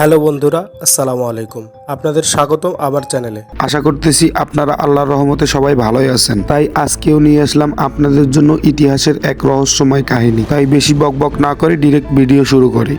Hello বন্ধুরা, আসসালামু আলাইকুম। আপনাদের স্বাগতম আমার চ্যানেলে। আশা করতেছি আপনারা আল্লাহর রহমতে সবাই ভালোই আছেন। তাই আজকেও নিয়ে আসলাম আপনাদের জন্য ইতিহাসের এক রহস্যময় কাহিনী। তাই বেশি বকবক না করে ডিরেক্ট ভিডিও শুরু করি।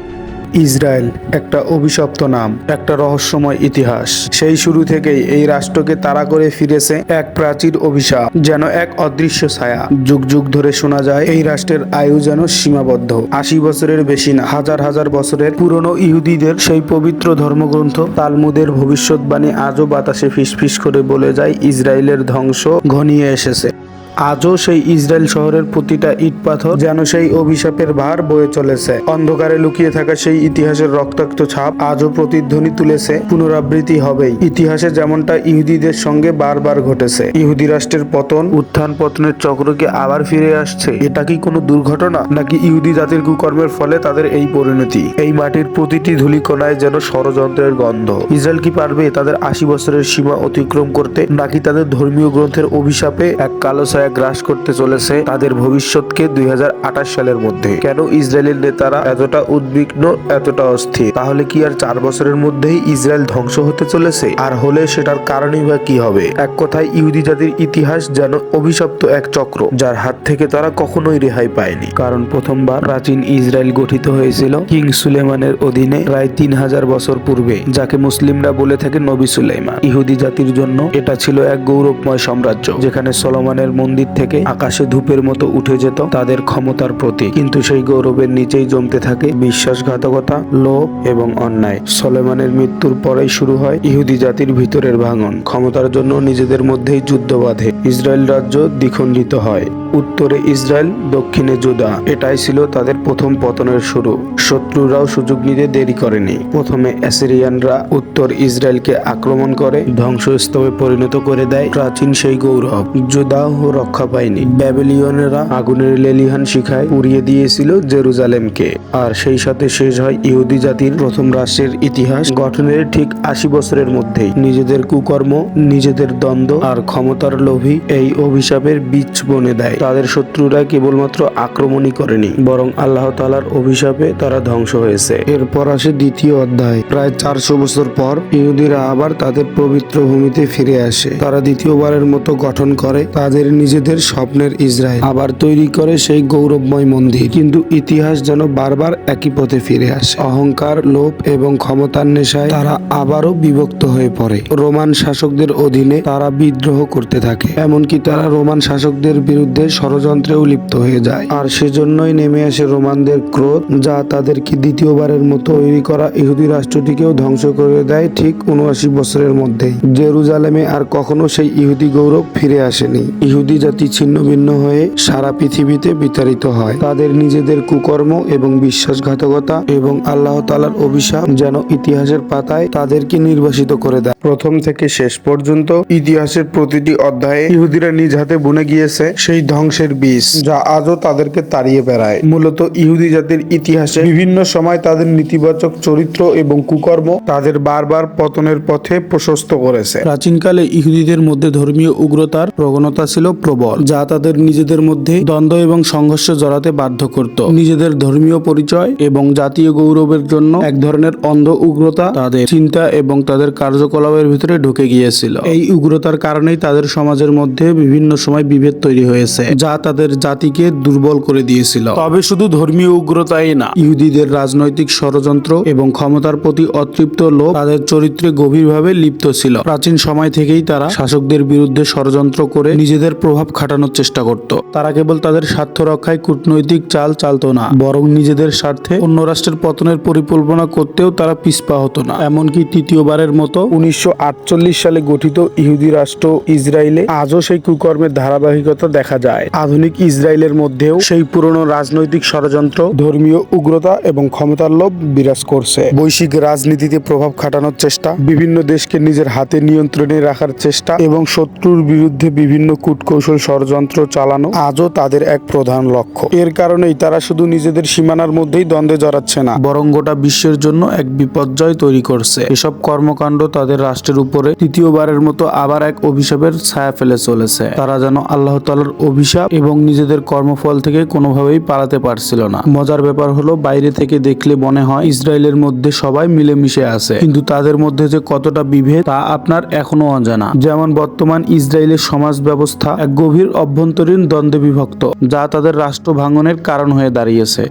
ইসরায়েল, একটা অভিশপ্ত নাম, একটা রহস্যময় ইতিহাস। সেই শুরু থেকেই এই রাষ্ট্রকে তাড়া করে ফিরেছে এক প্রাচীর অভিশাপ, যেন এক অদৃশ্য ছায়া। যুগ যুগ ধরে শোনা যায়, এই রাষ্ট্রের আয়ু যেন সীমাবদ্ধ। আশি বছরের বেশি না, হাজার হাজার বছরের পুরনো ইহুদিদের সেই পবিত্র ধর্মগ্রন্থ, তালমুদের ভবিষ্যৎবাণী আজও বাতাসে ফিসফিস করে বলে যায়, ইসরায়েলের ধ্বংস ঘনিয়ে এসেছে। আজও সেই ইসরায়েল শহরের প্রতিটা ইট পাথর যেন সেই অভিশাপের ভার বয়ে চলেছে। অন্ধকারে লুকিয়ে থাকা সেই ইতিহাসের রক্তাক্ত ছাপ আজও প্রতিধ্বনি তুলেছে। পুনরাবৃত্তি হবেই। ইতিহাসে যেমনটা ইহুদিদের সঙ্গে বারবার ঘটেছে। ইহুদি রাষ্ট্রের পতন, উত্থান পতনের চক্রকে আবার ফিরে আসছে। এটা কি কোনো দুর্ঘটনা? নাকি ইহুদি জাতির কুকর্মের ফলে তাদের এই পরিণতি? এই মাটির প্রতিটি ধূলিকণায় যেন ষড়যন্ত্রের গন্ধ। ইসরায়েল কি পারবে তাদের আশি বছরের সীমা অতিক্রম করতে? নাকি তাদের ধর্মীয় গ্রন্থের অভিশাপে এক কালো ছায়া গ্রাস করতে চলেছে তাদের ভবিষ্যৎকে দুই হাজার আঠাশ সালের মধ্যে। কেন ইসরায়েলের নেতারা এতটা উদ্বিগ্ন, এতটা অস্থির? তাহলে কি আর চার বছরের মধ্যেই ইসরায়েল ধ্বংস হতে চলেছে? আর হলে সেটার কারণই বা কি হবে? এক কথায়, ইহুদি জাতির ইতিহাস যেন অভিশপ্ত এক চক্র, যার হাত থেকে তারা কখনোই রেহাই পায়নি। কারণ প্রথমবার প্রাচীন ইসরায়েল গঠিত হয়েছিল কিং সুলেমানের অধীনে প্রায় তিন হাজার বছর পূর্বে, যাকে মুসলিমরা বলে থাকে নবী সুলাইমান। ইহুদি জাতির জন্য এটা ছিল এক গৌরবময় সাম্রাজ্য, যেখানে সলমানের মন্দির থেকে আকাশে ধূপের মতো উঠে যেত তাদের ক্ষমতার প্রতি কিন্তু সেই গৌরবের নিচেই জমতে থাকে বিশ্বাসঘাতকতা, লোভ এবং অন্যায়। সলেমানের মৃত্যুর পরেই শুরু হয় ইহুদি জাতির ভিতরের ভাঙন। ক্ষমতার জন্য নিজেদের মধ্যেই যুদ্ধ বাঁধে। ইসরায়েল রাজ্য দ্বিখণ্ডিত হয়। উত্তরে ইসরায়েল, দক্ষিণে জুদা। এটাই ছিল তাদের প্রথম পতনের শুরু। শত্রুরাও সুযোগ নিতে দেরি করেনি। প্রথমে অ্যাসিরিয়ানরা উত্তর ইসরায়েলকে আক্রমণ করে ধ্বংসস্তূপে পরিণত করে দেয়। প্রাচীন সেই গৌরব জুদাহ রক্ষা পায়নি। ব্যাবিলিয়নেরা আগুনের লেলিহান শিখায় উড়িয়ে দিয়েছিল জেরুজালেমকে। আর সেই সাথে শেষ হয় ইহুদি জাতির প্রথম রাষ্ট্রের ইতিহাস গঠনের ঠিক আশি বছরের মধ্যেই। নিজেদের কুকর্ম, নিজেদের দ্বন্দ্ব আর ক্ষমতার লোভী এই অভিশাপের বীজ বনে দেয়। তাদের শত্রুরা কেবলমাত্র আক্রমণই করেনি, বরং আল্লাহ তালার অভিশাপে তারা ধ্বংস হয়েছে। এরপর আসে দ্বিতীয় অধ্যায়। প্রায় চারশো বছর পর ইহুদিরা আবার তাদের পবিত্র ভূমিতে ফিরে আসে। তারা দ্বিতীয়বারের মতো গঠন করে তাদের নিজেদের স্বপ্নের ইসরায়েল। আবার তৈরি করে সেই গৌরবময় মন্দির। কিন্তু ইতিহাস যেন বারবার একই পথে ফিরে আসে। অহংকার, লোভ এবং ক্ষমতার নেশায় তারা আবারও বিভক্ত হয়ে পড়ে। রোমান শাসকদের অধীনে তারা বিদ্রোহ করতে থাকে। এমনকি তারা রোমান শাসকদের বিরুদ্ধে ষড়যন্ত্রেও লিপ্ত হয়ে যায়। আর সেজন্যই নেমে আসে রোমানদের ক্রোধ, যা তাদেরকে দ্বিতীয়বারের মতো তৈরি করা ইহুদি রাষ্ট্রটিকেও ধ্বংস করে দেয় ঠিক উনআশি বছরের মধ্যেই। জেরুজালেমে আর কখনো সেই ইহুদি গৌরব ফিরে আসেনি। ইহুদি জাতি ছিন্ন ভিন্ন হয়ে সারা পৃথিবীতে বিতাড়িত হয়। তাদের নিজেদের কুকর্ম এবং বিশ্বাসঘাতকতা এবং আল্লাহ তালার অভিশাপ যেন ইতিহাসের পাতায় তাদেরকে নির্বাসিত করে দেয়। প্রথম থেকে শেষ পর্যন্ত ইতিহাসের প্রতিটি অধ্যায়ে ইহুদিরা নিজ হাতে বুনে গিয়েছে। সেই ধ্বংসের বীজ যা আজও তাদেরকে তাড়িয়ে বেড়ায়। মূলত ইহুদি জাতির ইতিহাসে বিভিন্ন সময় তাদের নেতিবাচক চরিত্র এবং কুকর্ম তাদের বারবার পতনের পথে প্রশস্ত করেছে। প্রাচীনকালে ইহুদিদের মধ্যে ধর্মীয় উগ্রতার প্রবণতা ছিল প্রবল, যা তাদের নিজেদের মধ্যে দ্বন্দ্ব এবং সংঘর্ষে জড়াতে বাধ্য করত। নিজেদের ধর্মীয় পরিচয় এবং জাতীয় গৌরবের জন্য এক ধরনের অন্ধ উগ্রতা তাদের চিন্তা এবং তাদের কার্যকলাপের ভিতরে ঢুকে গিয়েছিল। এই উগ্রতার কারণেই তাদের সমাজের মধ্যে বিভিন্ন সময় বিভেদ তৈরি হয়েছে। যা তাদের জাতিকে দুর্বল করে দিয়েছিল। তবে শুধু ধর্মীয় উগ্রতাই না ইহুদিদের রাজনৈতিক ষড়যন্ত্র এবং ক্ষমতার প্রতি অতৃপ্ত লোক তাদের চরিত্রে গভীরভাবে লিপ্ত ছিল। প্রাচীন সময় থেকেই তারা শাসকদের বিরুদ্ধে ষড়যন্ত্র করে নিজেদের প্রভাব খাটানোর চেষ্টা করত। তারা কেবল তাদের স্বার্থ রক্ষায় কূটনৈতিক চাল চালতো না বরং নিজেদের স্বার্থে অন্য রাষ্ট্রের পতনের পরিকল্পনা করতেও তারা পিছপা হতো না। এমনকি তৃতীয়বারের মতো উনিশশো আটচল্লিশ সালে গঠিত ইহুদি রাষ্ট্র ইসরায়েলে আজও সেই কুকর্মের ধারাবাহিকতা দেখা যায়। আধুনিক ইসরায়েলের মধ্যেও সেই পুরনো রাজনৈতিক ষড়যন্ত্র ধর্মীয় উগ্রতা এবং ক্ষমতার লোভ বিরাজ করছে। বৈশ্বিক রাজনীতিতে প্রভাব খাটানোর চেষ্টা, বিভিন্ন দেশকে নিজের হাতে নিয়ন্ত্রণে রাখার চেষ্টা এবং শত্রুর বিরুদ্ধে বিভিন্ন কূটকৌশল ষড়যন্ত্র চালানো আজও তাদের এক প্রধান লক্ষ্য। এর কারণেই তারা শুধু নিজেদের সীমানার মধ্যেই দ্বন্দ্বে জড়াচ্ছে না, বরং গোটা বিশ্বের জন্য এক বিপর্যয় তৈরি করছে। এসব কর্মকাণ্ড তাদের রাষ্ট্রের উপরে তৃতীয়বারের মতো আবার এক অভিশাপের ছায়া ফেলে চলেছে। তারা যেন আল্লাহ তালার অভিশাপ অভিশাপ এবং নিজেদের কর্মফল থেকে কোনোভাবেই পালাতে পারছিল না। মজার ব্যাপার হলো, বাইরে থেকে দেখলে মনে হয় ইসরায়েলের মধ্যে সবাই মিলেমিশে আছে। কিন্তু তাদের মধ্যে যে কতটা বিভেদ, তা আপনার এখনও অজানা। যেমন বর্তমান ইসরায়েলের সমাজ ব্যবস্থা এক গভীর অভ্যন্তরীণ দ্বন্দ্বে বিভক্ত, যা তাদের রাষ্ট্র ভাঙনের কারণ হয়ে দাঁড়িয়েছে।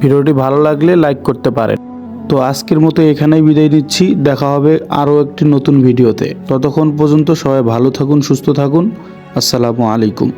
ভিডিওটি ভালো লাগলে লাইক করতে পারেন। তো আজকের মতো এখানেই বিদায় নিচ্ছি। দেখা হবে আরও একটি নতুন ভিডিওতে। ততক্ষণ পর্যন্ত সবাই ভালো থাকুন, সুস্থ থাকুন। আসসালামু আলাইকুম।